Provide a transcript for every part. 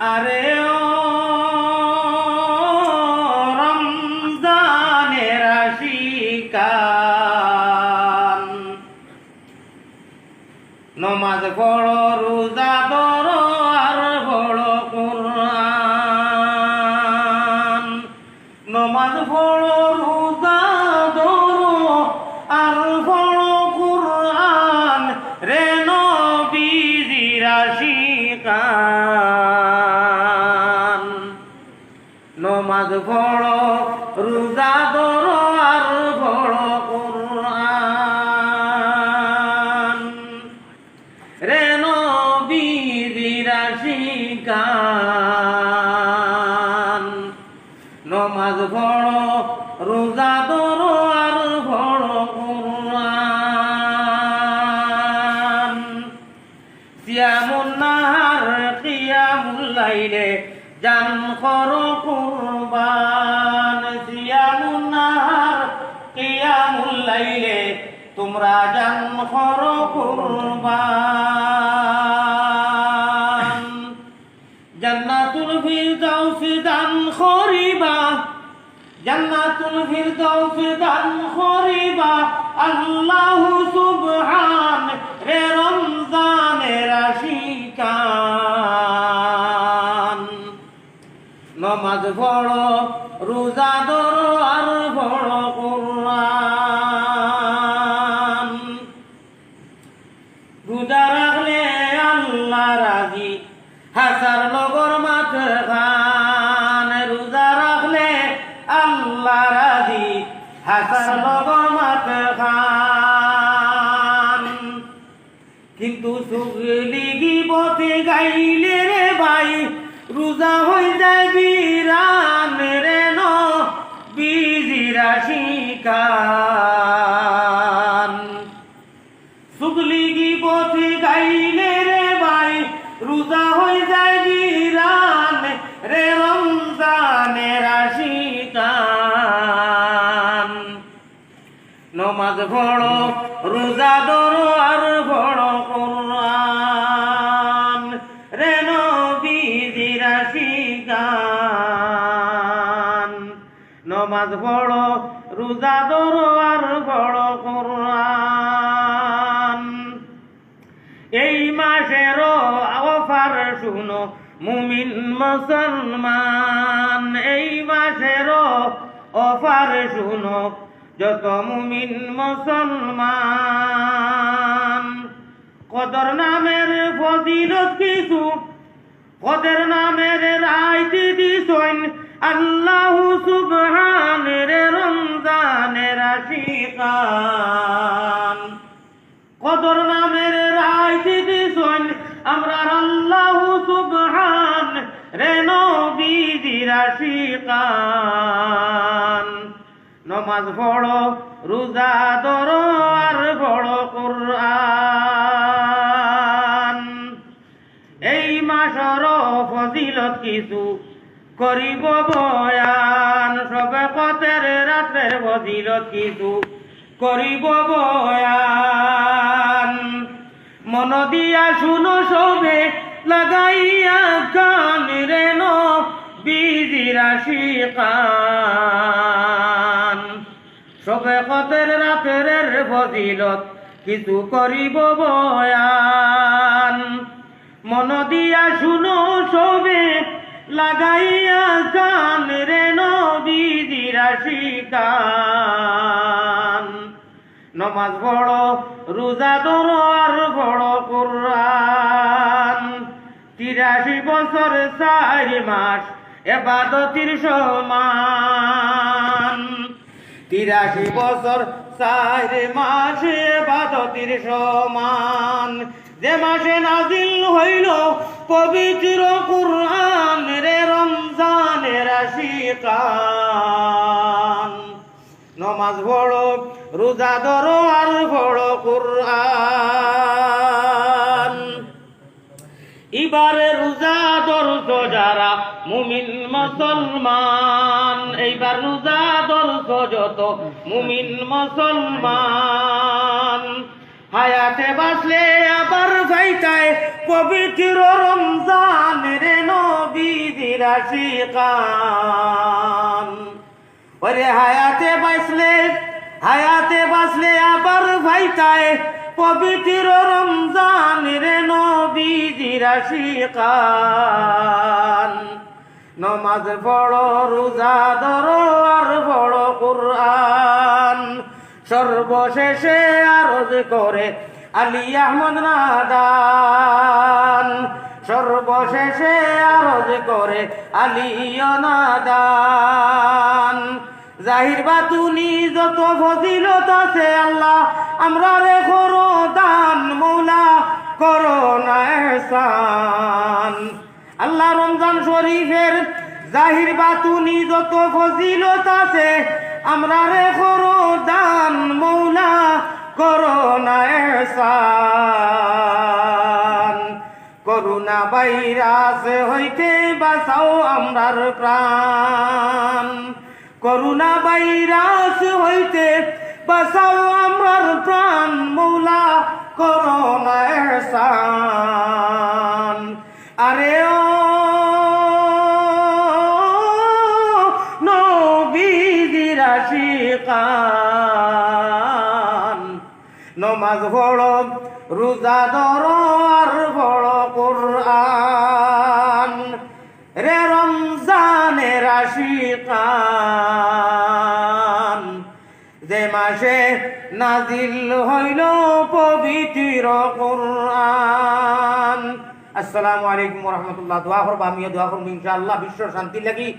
আরে ও পড়ো রোজা ধরো আর পড়ো কোরআন। রে নমাজ পড়ো, রোজা ধরো আর পড়ো কোরআন। সিয়ামুন নাহার জান করো কুরবান তোমরা জান করো কুরবান। জান্নাতুল ফিরদাউস দান করিবা, জান্নাতুল ফিরদাউস দান করিবা। আল্লাহ সুবহান রে রমজানের আশিকান। নমাজ পড়ো, রোজা ধরো আর পড়ো কোরআন হাসার নগর খান। কিন্তু সুগলি গিবতে গাইলে রে ভাই, রোজা হই যায় বিরান রে ন, বিজিরা শিকান। সুগলি গিবতে গাইলে রে ভাই, রোজা হই যায় নমাজ পড়ো, রোজা ধরো আর পড়ো কোরআন। রে নবীজির শিকান নমাজ পড়ো, রোজা ধরো আর পড়ো কোরআন। এই মাসের অফার শুনো, মুমিন মুসলমান। এই মাসের অফার শুনো যত মুমিন মুসলমান, কদর নামের ফজিলত কিছু, কদের নামের দিদি সৈন, আল্লাহ সুবহানের রমজানের আশিকান। কদর নামের দিদি সৈন, আমরা আল্লাহ সুবহান রে নবীজির আশিকান। নমাজ পড়ো, রোজা ধরো আর পড়ো কোরআন। এই মাসর ফজিলত কিছু করিব বয়ান, সবে কতের রাতের ফজিলত কিছু করিব বয়ান। মন দিয়া শুনো সবে, লাগাইয়া কান রেন বিজিরা শিকান কতের রাতের ফজিলত, কিছু করিব বয়ান। মন দিয়া শুনো সবে, লাগাইয়া কান রে নবীজিরা শিকান নমাজ পড়ো, রোজা ধরো আর বড় কোরআন। তিরাশি বছর চার মাস এবাদতির সমান। তিরাশি বছর চার মাসে এবাদতির সমান। যে মাসে নাজিল হইল পবিত্র কুরআন রে রমজানের আশিকান নমাজ পড়ো, রোজা ধরো আর পড়ো কুরআন। এবারে রোজা ধরছ যারা মুমিন মুসলমান, এইবার রোজা যত মুমিন মুসলমান। হায়াতে বাসলে আবার যাইতায় পবিত্র রমজান রে নবী ওরে হায়াতে বাঁচলে হায়াতে বাঁচলে আবার ভাইটায় পবিত্র রমজান রে নবীজির আশিকান নমাজ পড়ো, রোজা ধরো আর বড় কুরআন। সর্বশেষে আরজ করে আলী আহমদ নাদান। সর্বশেষে আরজ করে আলী নাদান। জাহির বাতুনি যত ফজিলত আছে আল্লাহ, আমরা রে করো দান মৌলা করো না আল্লাহ রমজান শরীফের জাহির বাতুনি যত ফজিলত আছে। আমরা রে করো দান মৌলা করো না এহসান। করুণা ভাইরাস হইতে বাঁচাও আমরার প্রাণ। করুণা ভাইরাস হইতে বাঁচাও আমার প্রাণ, মৌলা করোনা এহসান। আশিকান নমাজ পড়ো, রোজা ধরো আর বড় কোরআন। রে রমজানের আশিকান। যে মাসে নাজিল হইল পবিত্র কোরআন। আসসালামু আলাইকুম রহমতুল্লাহ। দোয়া করব, আমিও দোয়া করব, ইনশাআল্লাহ। বিশ্ব শান্তি লাগি।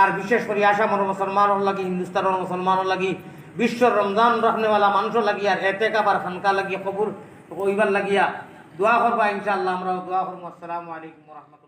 আর বিশেষ করে আসামর মুসলমানর লাগি হিন্দুস্তানের মুসলমানর লাগি বিশ্ব রমজান রহনেওয়ালা মানুষও লাগি, আর এতে কাবার খানকা লাগিয়া কবুর কইবার লাগিয়া দোয়া করবা ইনশাআল্লাহ। আমরা দোয়া করব। আসসালামু আলাইকুম রহমতুল্লাহ।